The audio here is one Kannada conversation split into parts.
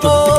como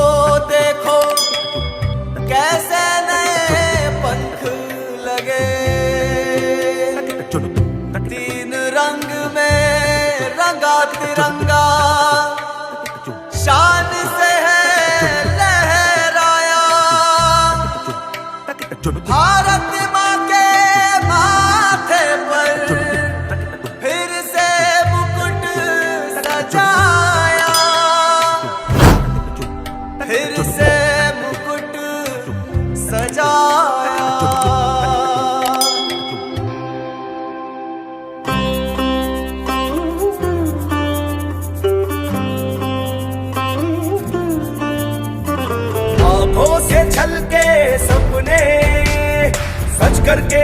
करके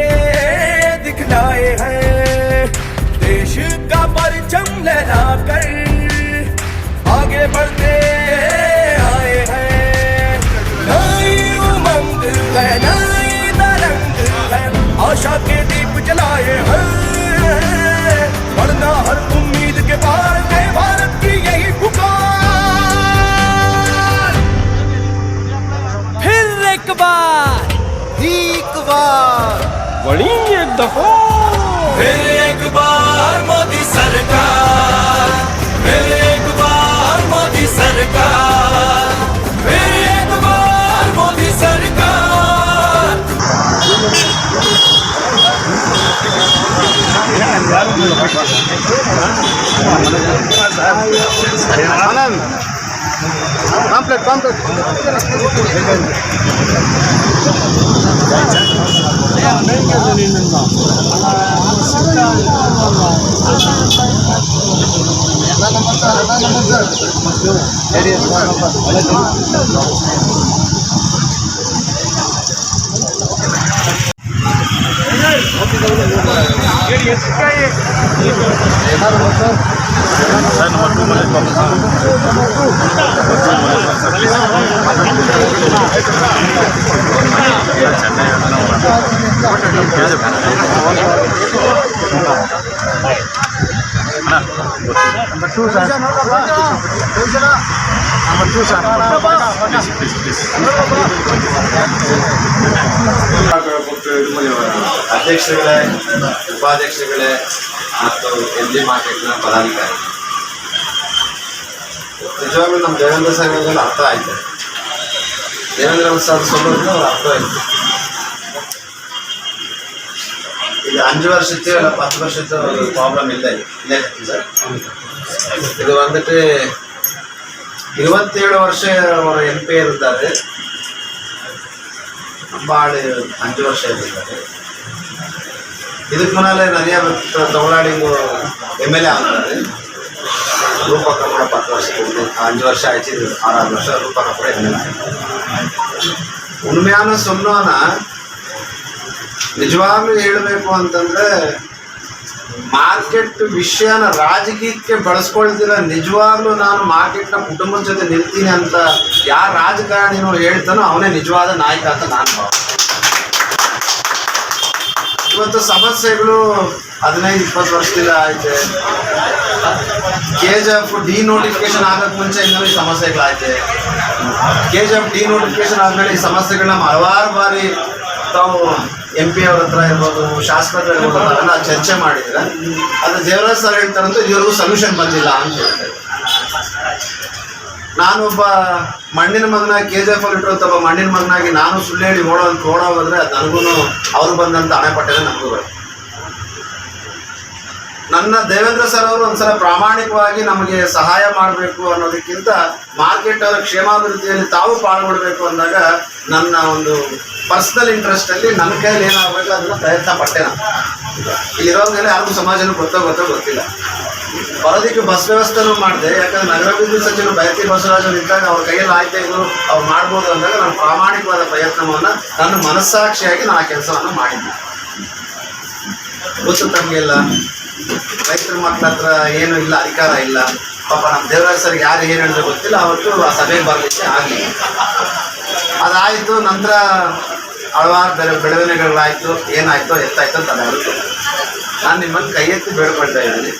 दिखलाए हैं। देश का परचम लहरा कर आगे बढ़ते हैं కంప్లీట్ కంప్లీట్ ఎలా నమ్మచ్చు ఎలా నమ్మచ్చు ಕಾಂಪ್ಲೇಟ್ ಕಾಂಪ್ಲೇಟ್ ಅಧ್ಯಕ್ಷರುಗಳೇ ಉಪಾಧ್ಯಕ್ಷರುಗಳೇ ಮತ್ತು ಎಲ್ ಜಿ ಮಾರ್ಕೆಟ್ನ ಪದಾಧಿಕಾರಿ. ನಿಜವಾಗ್ಲೂ ನಮ್ಮ ದೇವೇಂದ್ರ ಸಾಗರದಲ್ಲಿ ಅರ್ಥ ಆಯಿತು. ದೇವೇಂದ್ರ ಸರ್ ಸೋಲೋದು ಅವ್ರ ಅರ್ಥ ಆಯಿತು. ಇದು ಅಂಜು ವರ್ಷ ಇತ್ತು ಅಲ್ಲ ಹತ್ತು ವರ್ಷ ಒಂದು ಪ್ರಾಬ್ಲಮ್ ಇಲ್ಲ, ಇಲ್ಲೇ ಸರ್ ಇದು ಬಂದ್ಬಿಟ್ಟು ಇರುವತ್ತೇಳು ವರ್ಷ ಅವರು ಎಂ ಪಿ ಇರುತ್ತಾರೆ ಭಾಳ ಅಂಜು ವರ್ಷ ಇರುತ್ತಾರೆ ಇದಕ್ಕೆ ಮುನ್ನಾಲೆ ನನಗೆ ತಮಿಳ್ನಾಡಿಗೆ ಎಂ ಎಲ್ ಎ ಆಗ್ತಾರೆ. ರೂಪ ಕಪಡ ಪತ್ತು ವರ್ಷ ಅಂಜು ವರ್ಷ ಆಯ್ತು ಆರಾರು ವರ್ಷ ರೂಪ ಕಪಡ ಎಂ ಎಲ್ ಎ ಉಣ್ಮ್ಯಾನ ಸುಮ್ಮನ ನಿಜವಾಗ್ಲೂ ಹೇಳಬೇಕು ಅಂತಂದ್ರೆ ಮಾರ್ಕೆಟ್ ವಿಷಯನ ರಾಜಕೀಯಕ್ಕೆ ಬಳಸ್ಕೊಳ್ತಿರ ನಿಜವಾಗ್ಲೂ ನಾನು ಮಾರ್ಕೆಟ್ನ ಕುಟುಂಬದ ಜೊತೆ ನಿಲ್ತೀನಿ ಅಂತ ಯಾರ ರಾಜಕಾರಣಿನೂ ಹೇಳ್ತಾನೋ ಅವನೇ ನಿಜವಾದ ನಾಯಕ ಅಂತ ನಾನು ಇವತ್ತು ಸಮಸ್ಯೆಗಳು ಹದಿನೈದು, ಇಪ್ಪತ್ತು ವರ್ಷದಿಂದ ಆಯ್ತೆ. K G F D notification ಆಗಕ್ಕೆ ಮುಂಚೆ ಇನ್ನೂ ಈ ಸಮಸ್ಯೆಗಳಾಯ್ತೆ. K G F D notification ಆದಮೇಲೆ ಈ ಸಮಸ್ಯೆಗಳನ್ನ ಹಲವಾರು ಬಾರಿ ತಾವು ಎಂ ಪಿ ಅವ್ರ ಹತ್ರ ಇರ್ಬೋದು, ಶಾಸಕರ ಇರ್ಬೋದು, ಅದನ್ನ ಚರ್ಚೆ ಮಾಡಿದ್ರೆ, ಅದು ದೇವರಾಜ್ ಸರ್ ಹೇಳ್ತಾರಂತೂ ಇದುವರೆಗೂ ಸೊಲ್ಯೂಷನ್ ಬಂದಿಲ್ಲ ಅಂತ ಹೇಳ್ತಾರೆ. ನಾನೊಬ್ಬ ಮಣ್ಣಿನ ಮಗನಾಗಿ ಕೆ ಜಿ ಎಫ್ ಅಲ್ಲಿ ಇಟ್ಟಿರುವಂತ ಒಬ್ಬ ಮಣ್ಣಿನ ಮಗನಾಗಿ ನಾನು ಸುಳ್ಳು ಹೇಳಿ ಓಡೋ ಅಂತ ಓಡೋ ಹೋದ್ರೆ ನನಗೂ ಅವ್ರು ಬಂದಂತ ಹಣೆ ಪಟ್ಟೆನ ನನಗೂ ನನ್ನ ದೇವೇಂದ್ರ ಸರ್ ಅವರು ಒಂದ್ಸಲ ಪ್ರಾಮಾಣಿಕವಾಗಿ ನಮಗೆ ಸಹಾಯ ಮಾಡಬೇಕು ಅನ್ನೋದಕ್ಕಿಂತ ಮಾರ್ಕೆಟ್ ಅವರ ಕ್ಷೇಮಾಭಿವೃದ್ಧಿಯಲ್ಲಿ ತಾವು ಪಾಲ್ಗೊಳ್ಬೇಕು ಅಂದಾಗ ನನ್ನ ಒಂದು ಪರ್ಸನಲ್ ಇಂಟ್ರೆಸ್ಟ್ ಅಲ್ಲಿ ನನ್ನ ಕೈಯಲ್ಲಿ ಏನಾಗಬೇಕು ಅದನ್ನ ಪ್ರಯತ್ನ ಪಟ್ಟೆ ನಾನು. ಇಲ್ಲಿರೋಂಗೆಲ್ಲ ಯಾರಿಗೂ ಸಮಾಜನೂ ಗೊತ್ತೋ ಗೊತ್ತೋ ಗೊತ್ತಿಲ್ಲ. ಬರೋದಕ್ಕೆ ಬಸ್ ವ್ಯವಸ್ಥೆನೂ ಮಾಡಿದೆ, ಯಾಕಂದ್ರೆ ನಗರಾಭಿವೃದ್ಧಿ ಸಚಿವರು ಬಯತಿ ಬಸವರಾಜರು ಇದ್ದಾಗ ಅವ್ರ ಕೈಯಲ್ಲಿ ಆಯ್ತಾ ಇದ್ರು, ಅವ್ರು ಮಾಡ್ಬೋದು ಅಂದಾಗ ನಾನು ಪ್ರಾಮಾಣಿಕವಾದ ಪ್ರಯತ್ನವನ್ನು ನನ್ನ ಮನಸ್ಸಾಕ್ಷಿಯಾಗಿ ನಾನು ಆ ಕೆಲಸವನ್ನು ಮಾಡಿದ್ದೆ. ಗೊತ್ತು ತಮಗೆಲ್ಲ ರೈತರ ಮಕ್ಕಳ ಹತ್ರ ಏನು ಇಲ್ಲ, ಅಧಿಕಾರ ಇಲ್ಲ. ಪಾಪ ನಮ್ಮ ದೇವರಾಜ್ ಸರ್ ಯಾರು ಏನು ಹೇಳಿದ್ರೆ ಗೊತ್ತಿಲ್ಲ, ಅವತ್ತು ಆ ಸಭೆಗೆ ಬರಲಿಕ್ಕೆ ಆಗಲಿಲ್ಲ. ಅದಾಯಿತು, ನಂತರ ಹಲವಾರು ಬೆಳೆ, ಬೆಳವಣಿಗೆಗಳಾಯಿತು, ಏನಾಯ್ತೋ ಎತ್ತಾಯ್ತು ಅಂತ ನಾನು ನಿಮ್ಮನ್ನು ಕೈ ಎತ್ತಿ ಬೇಡ್ಕೊಳ್ತಾ ಇದ್ದೀನಿ.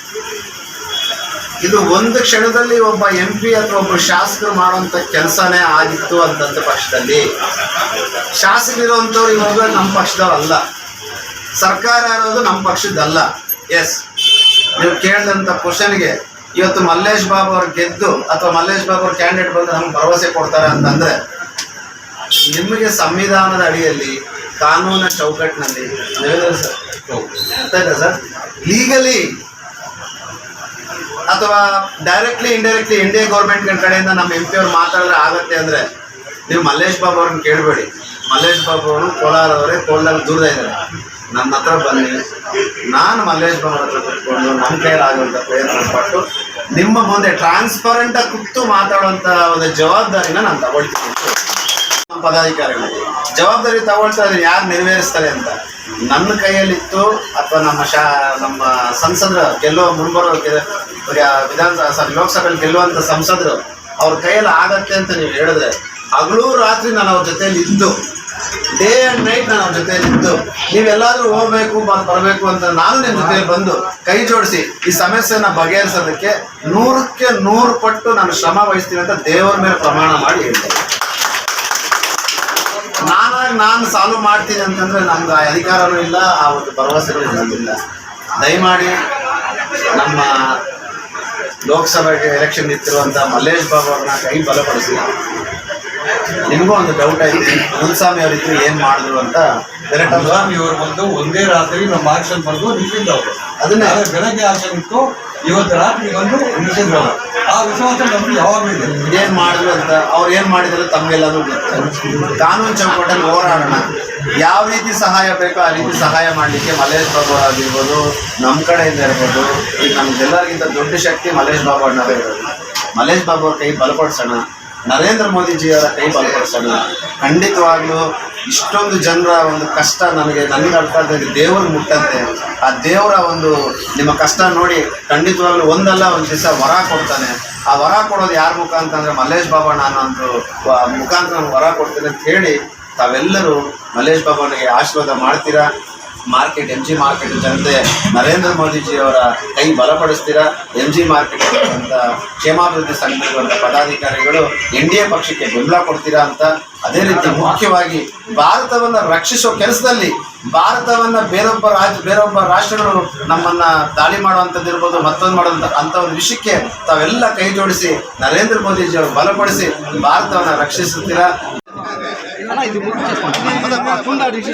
ಇದು ಒಂದು ಕ್ಷಣದಲ್ಲಿ ಒಬ್ಬ ಎಂ ಪಿ ಅಥವಾ ಒಬ್ಬ ಶಾಸಕರು ಮಾಡುವಂಥ ಕೆಲಸನೇ ಆಗಿತ್ತು ಅಂತಂದ ಪಕ್ಷದಲ್ಲಿ. ಶಾಸಕರಿರುವಂಥವ್ರು ಇವಾಗ ನಮ್ಮ ಪಕ್ಷದವಲ್ಲ ಸರ್ಕಾರ ಇರೋದು ನಮ್ಮ ಪಕ್ಷದಲ್ಲ ಎಸ್ ನೀವು ಕೇಳಿದಂಥ ಕ್ವಶನ್ಗೆ ಇವತ್ತು ಮಲ್ಲೇಶ್ ಬಾಬು ಅವ್ರು ಗೆದ್ದು ಅಥವಾ ಮಲ್ಲೇಶ್ ಬಾಬು ಅವ್ರ ಕ್ಯಾಂಡಿಡೇಟ್ ಬಂದು ನಮ್ಗೆ ಭರವಸೆ ಕೊಡ್ತಾರೆ ಅಂತಂದ್ರೆ ನಿಮಗೆ ಸಂವಿಧಾನದ ಅಡಿಯಲ್ಲಿ ಕಾನೂನಿನ ಚೌಕಟ್ಟಿನಲ್ಲಿ ಸರ್? ಲೀಗಲಿ ಅಥವಾ ಡೈರೆಕ್ಟ್ಲಿ ಇಂಡೈರೆಕ್ಟ್ಲಿ ಇಂಡಿಯಾ ಗೌರ್ಮೆಂಟ್ ಕಡೆಯಿಂದ ನಮ್ಮ ಎಂ ಪಿ ಅವ್ರು ಮಾತಾಡಿದ್ರೆ ಆಗತ್ತೆ ಅಂದ್ರೆ ನೀವು ಮಲ್ಲೇಶ್ ಬಾಬು ಅವ್ರನ್ನ ಕೇಳಬೇಡಿ. ಮಲ್ಲೇಶ್ ಬಾಬು ಅವರು ಕೋಲಾರ ಅವರೇ ಕೋಲಾರ ದೂರದ ಇದ್ದಾರೆ. ನನ್ನ ಹತ್ರ ಬನ್ನಿ. ನಾನು ಮಲ್ಲೇಶ್ ಬಾಬು ಹತ್ರ ಕುತ್ಕೊಂಡು ನಮ್ಮ ಆಗುವಂತ ಪ್ರಯತ್ನ ಪಟ್ಟು ನಿಮ್ಮ ಮುಂದೆ ಟ್ರಾನ್ಸ್ಪರೆಂಟ್ ಆಗಿ ಕೂತು ಮಾತಾಡುವಂಥ ಒಂದು ಜವಾಬ್ದಾರಿನ ನಾನು ತಗೊಳ್ತೀನಿ. ಪದಾಧಿಕಾರಿಗಳು ಜವಾಬ್ದಾರಿ ತಗೊಳ್ತಾ ಇದ್ರೆ ಯಾರು ನೆರವೇರಿಸ್ತಾರೆ ಅಂತ? ನನ್ನ ಕೈಯಲ್ಲಿತ್ತು ಅಥವಾ ನಮ್ಮ ಶಾ, ನಮ್ಮ ಸಂಸದರ ಗೆಲ್ಲೋ ಮುಂಬರುವ ಗೆ- ವಿಧಾನ ಸಾರಿ ಲೋಕಸಭೆಯಲ್ಲಿ ಗೆಲ್ಲುವಂತ ಸಂಸದರು ಅವ್ರ ಕೈಯಲ್ಲಿ ಆಗತ್ತೆ ಅಂತ ನೀವು ಹೇಳಿದ್ರೆ ಹಗಲು ರಾತ್ರಿ ನಾನು ಅವ್ರ ಜೊತೆಯಲ್ಲಿ ಇದ್ದು, ಡೇ ಅಂಡ್ ನೈಟ್ ನಾನು ಅವ್ರ ಜೊತೆಯಲ್ಲಿ ಇದ್ದು, ನೀವೆಲ್ಲಾದ್ರೂ ಹೋಗ್ಬೇಕು, ಬಂದು ಬರಬೇಕು ಅಂತ ನಾನು ನಿಮ್ಮ ಜೊತೆ ಬಂದು ಕೈ ಜೋಡಿಸಿ ಈ ಸಮಸ್ಯೆನ ಬಗೆಹರಿಸೋದಕ್ಕೆ ನೂರಕ್ಕೆ ನೂರು ಪಟ್ಟು ನಾನು ಶ್ರಮ ವಹಿಸ್ತೀನಿ ಅಂತ ದೇವರ ಮೇಲೆ ಪ್ರಮಾಣ ಮಾಡಿ ಹೇಳ್ತೇನೆ. ನಾನಾಗಿ ನಾನು ಸಾಲ್ವ್ ಮಾಡ್ತೀನಿ ಅಂತಂದ್ರೆ ನಮ್ಗೆ ಆ ಅಧಿಕಾರನೂ ಇಲ್ಲ, ಆ ಒಂದು ಭರವಸೆಗಳು ನನಗಿಲ್ಲ ದಯಮಾಡಿ ನಮ್ಮ ಲೋಕಸಭೆಗೆ ಎಲೆಕ್ಷನ್ ನಿಂತಿರುವಂತಹ ಮಲ್ಲೇಶ್ ಬಾಬು ಅವ್ರನ್ನ ಕೈ ಬಲಪಡಿಸಿಲ್ಲ. ನಿಮಗೂ ಒಂದು ಡೌಟ್ ಐತಿ ಮುನ್ಸ್ವಾಮಿ ಅವರಿದ್ರು ಏನ್ ಮಾಡಿದ್ರು ಅಂತ ಡೈರೆಕ್ಟ್ ಆಗಿ ಸ್ವಾಮಿ ಅವರು ಬಂದು ಒಂದೇ ರಾತ್ರಿ ನಮ್ಮ ಆಕ್ಷನ್ ಬಂದು ನಿಂತಿದ್ದ ಅವರು ಅದನ್ನೇ. ನಾಳೆ ಬೆಳಗ್ಗೆ ಆಕ್ಷನ್ ಇತ್ತು. ಇವತ್ತು ರಾತ್ರಿ ಬಂದು ನಿಂತಿದ್ರು ಅವರು ಆ ವಿಶ್ವಾಸ ನಮ್ಗೆ ಯಾವಾಗಲೂ ಇದೆ. ಏನ್ ಮಾಡಿದ್ರು ಅಂತ ಅವ್ರು ಏನ್ ಮಾಡಿದ್ರು ತಮ್ಗೆಲ್ಲರೂ ಗೊತ್ತು. ಕಾನೂನು ಚೌಕಟ್ಟಲ್ಲಿ ಹೋರಾಡೋಣ. ಯಾವ ರೀತಿ ಸಹಾಯ ಬೇಕೋ ಆ ರೀತಿ ಸಹಾಯ ಮಾಡಲಿಕ್ಕೆ ಮಲೇಶ್ ಬಾಬು ಆಗಿರ್ಬೋದು ನಮ್ಮ ಕಡೆಯಿಂದ ಇರ್ಬೋದು ಈಗ ನಮ್ಗೆಲ್ಲರಿಗಿಂತ ದೊಡ್ಡ ಶಕ್ತಿ ಮಲೇಶ್ ಬಾಬು ಅಣ್ಣವೇ ಇರೋದು. ಮಲೇಶ್ ಬಾಬು ಅವ್ರ ಕೈ ಬಲಪಡಿಸೋಣ ನರೇಂದ್ರ ಮೋದಿಜಿಯವರ ಕೈ ಬಲಪಡಿಸೋಣ ಖಂಡಿತವಾಗ್ಲೂ ಇಷ್ಟೊಂದು ಜನರ ಒಂದು ಕಷ್ಟ ನನಗೆ ನನಗೆ ಅರ್ಥ ಆಗ್ತದೆ ದೇವರು ಮುಟ್ಟಂತೆ. ಆ ದೇವರ ಒಂದು ನಿಮ್ಮ ಕಷ್ಟ ನೋಡಿ ಖಂಡಿತವಾಗ್ಲೂ ಒಂದಲ್ಲ, ಒಂದು ದಿವಸ ವರ ಕೊಡ್ತಾನೆ. ಆ ವರ ಕೊಡೋದು ಯಾರ ಮುಖಾಂತರ? ಅಂತಂದ್ರೆ ಮಲ್ಲೇಶ್ ಬಾಬಾ ನಾನು ಒಂದು ಮುಖಾಂತರ ವರ ಕೊಡ್ತೇನೆ ಅಂತ ಹೇಳಿ ತಾವೆಲ್ಲರೂ ಮಲ್ಲೇಶ್ ಅವರಿಗೆ ಆಶೀರ್ವಾದ ಮಾಡ್ತೀರಾ? ಮಾರ್ಕೆಟ್ ಎಂ ಜಿ ಮಾರ್ಕೆಟ್ ಜನತೆ ನರೇಂದ್ರ ಮೋದಿಜಿಯವರ ಕೈ ಬಲಪಡಿಸ್ತೀರಾ? ಎಂ ಜಿ ಮಾರ್ಕೆಟ್ ಅಂತ ಕ್ಷೇಮಾಭಿವೃದ್ಧಿ ಸಂಘದ ಪದಾಧಿಕಾರಿಗಳು ಎನ್ ಡಿ ಎ ಪಕ್ಷಕ್ಕೆ ಬೆಂಬಲ ಕೊಡ್ತೀರಾ ಅಂತ ಅದೇ ರೀತಿ ಮುಖ್ಯವಾಗಿ ಭಾರತವನ್ನ ರಕ್ಷಿಸೋ ಕೆಲಸದಲ್ಲಿ ಭಾರತವನ್ನ ಬೇರೊಬ್ಬ ರಾಜ್ಯ ಬೇರೊಬ್ಬ ರಾಷ್ಟ್ರಗಳು ನಮ್ಮನ್ನ ದಾಳಿ ಮಾಡುವಂಥದ್ದು ಇರ್ಬೋದು, ಮತ್ತೊಂದು ಮಾಡುವಂಥ ಅಂತ ಒಂದು ವಿಷಯಕ್ಕೆ ತಾವೆಲ್ಲ ಕೈ ಜೋಡಿಸಿ ನರೇಂದ್ರ ಮೋದಿಜಿ ಅವರು ಬಲಪಡಿಸಿ ಭಾರತವನ್ನ ರಕ್ಷಿಸುತ್ತೀರಾ? ஆனால் இது முடிச்சு